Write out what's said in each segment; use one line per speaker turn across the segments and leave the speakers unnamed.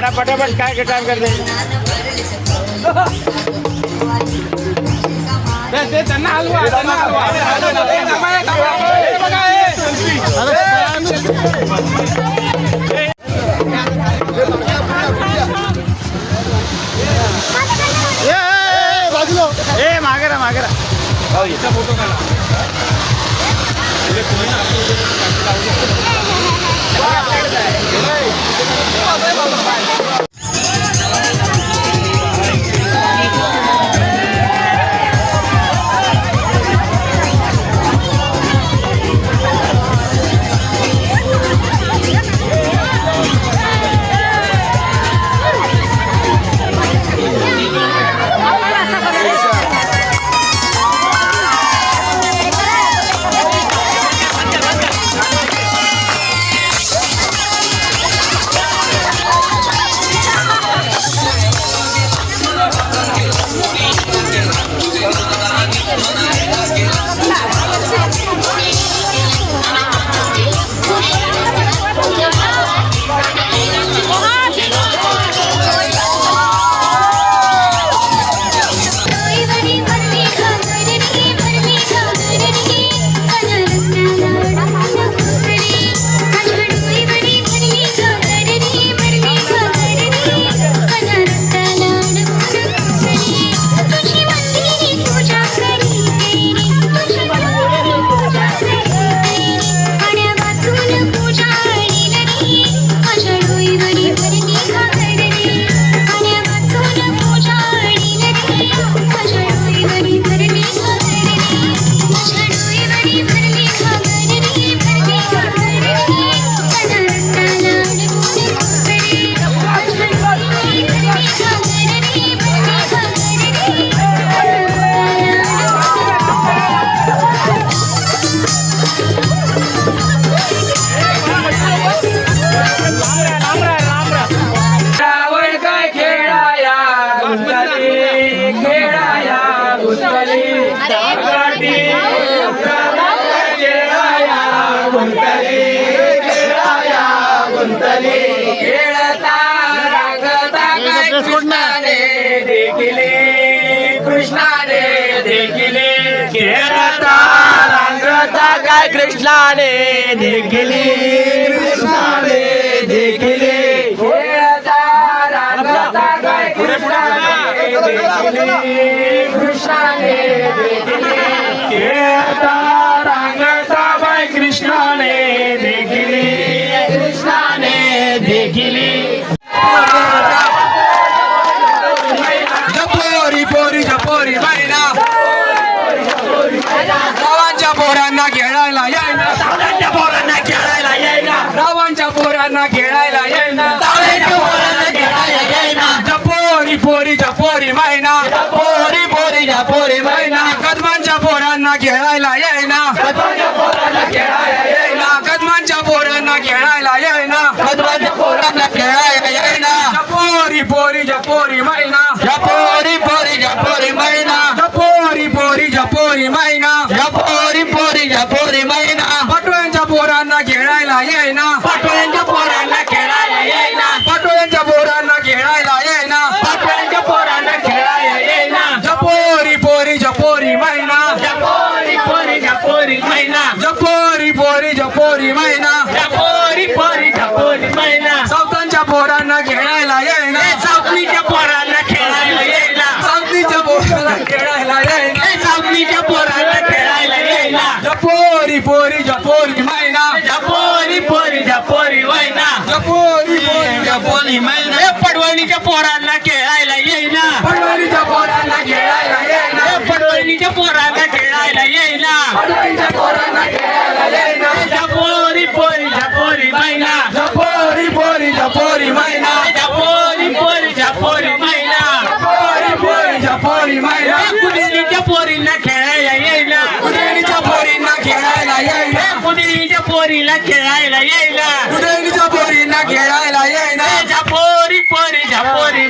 काढा पटापट काय काय टाइम ते- ते त्यांना हलवा त्यांना हलवा ए, मागे राहा मागे राहा फ़ोटो काढा
खेळता रंगता काय कृष्णाने देखिले. कृष्णाने देखिले. खेळता रंगता काय कृष्णाने देखिले कृष्णाने देखिले. खेळता पोरांना खेळायला येईना कदमांच्या पोरांना खेळायला येईना कदमांच्या पोरांना जपोरी पोरी, जपोरी मैना। जपोरी पोरी, जपोरी मैना। जपोरी पोरी, जपोरी मैना। जपोरी पोरी, जपोरी मैना। पटोळ्यांच्या पोरांना खेळायला येईना पटोळ्यांच्या पोरांना खेळायला येईना पटोळ्यांच्या पोरांना खेळायला जपोरी पोरी, जपोरी मैना। पडवणीच्या पोरांना खेळायला येईना पडवणीच्या पोरांना खेळायला येईना पडवणीच्या पोरांना खेळायला येईना पडवणीच्या पोरांना खेळायला येईना जपोरी पोरी जपोरी मैना. जपोरी पोरी जपोरी मैना. जपोरी पोरी जपोरी मैना. जपोरी पोरी जपोरी मैना. कुदेलीच्या पोरींना खेळायला येईना कुदेलीच्या पोरींना खेळायला येईना कुदेलीच्या पोरीला खेळायला येईना कुदेलीच्या पोरींना खेळायला येईना जपोरी
What
is it?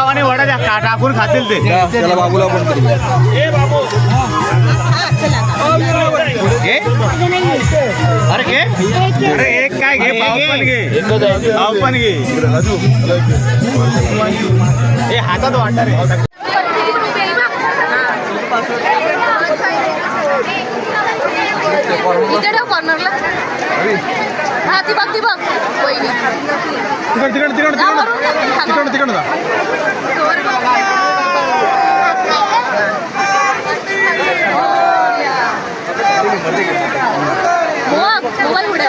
आणि वडा टाकून खातील
बाबूला पण करू
अरे एक काय घे घे घे हे हातात वाटणार
इथे ठेव कॉर्नरला हा ती बघ ती बघ वहिनी
तिकड तिकड तिकड
जा वरून जा, खाली.
तिकड तिकड जा
बघ मोबाईल पुढे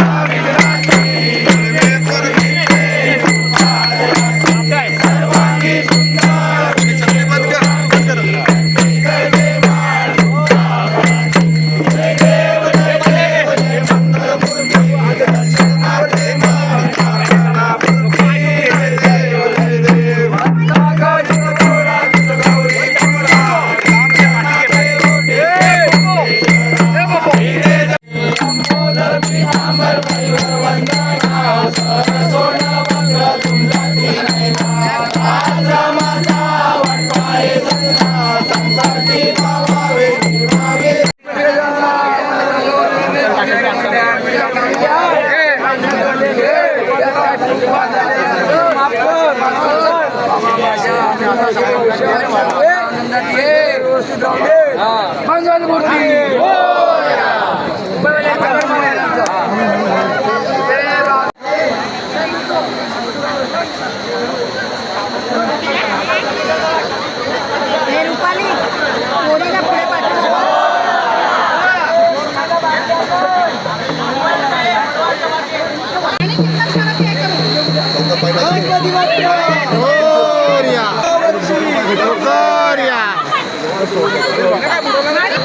मंगल
मूर्ती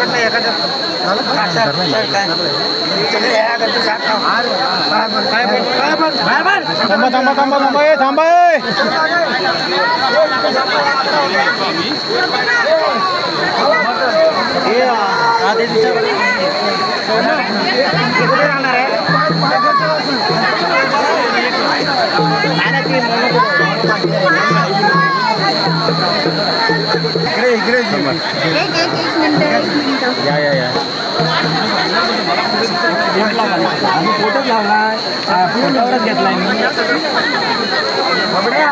पकडलं थांबा थांबा थांबा थांबा
थांबा. राहणार
आहे? नंबर एक एक एक मिनट एक मिनट या या या
फोटो लावलाय फोटोवरच घेतलाय मी बबड्या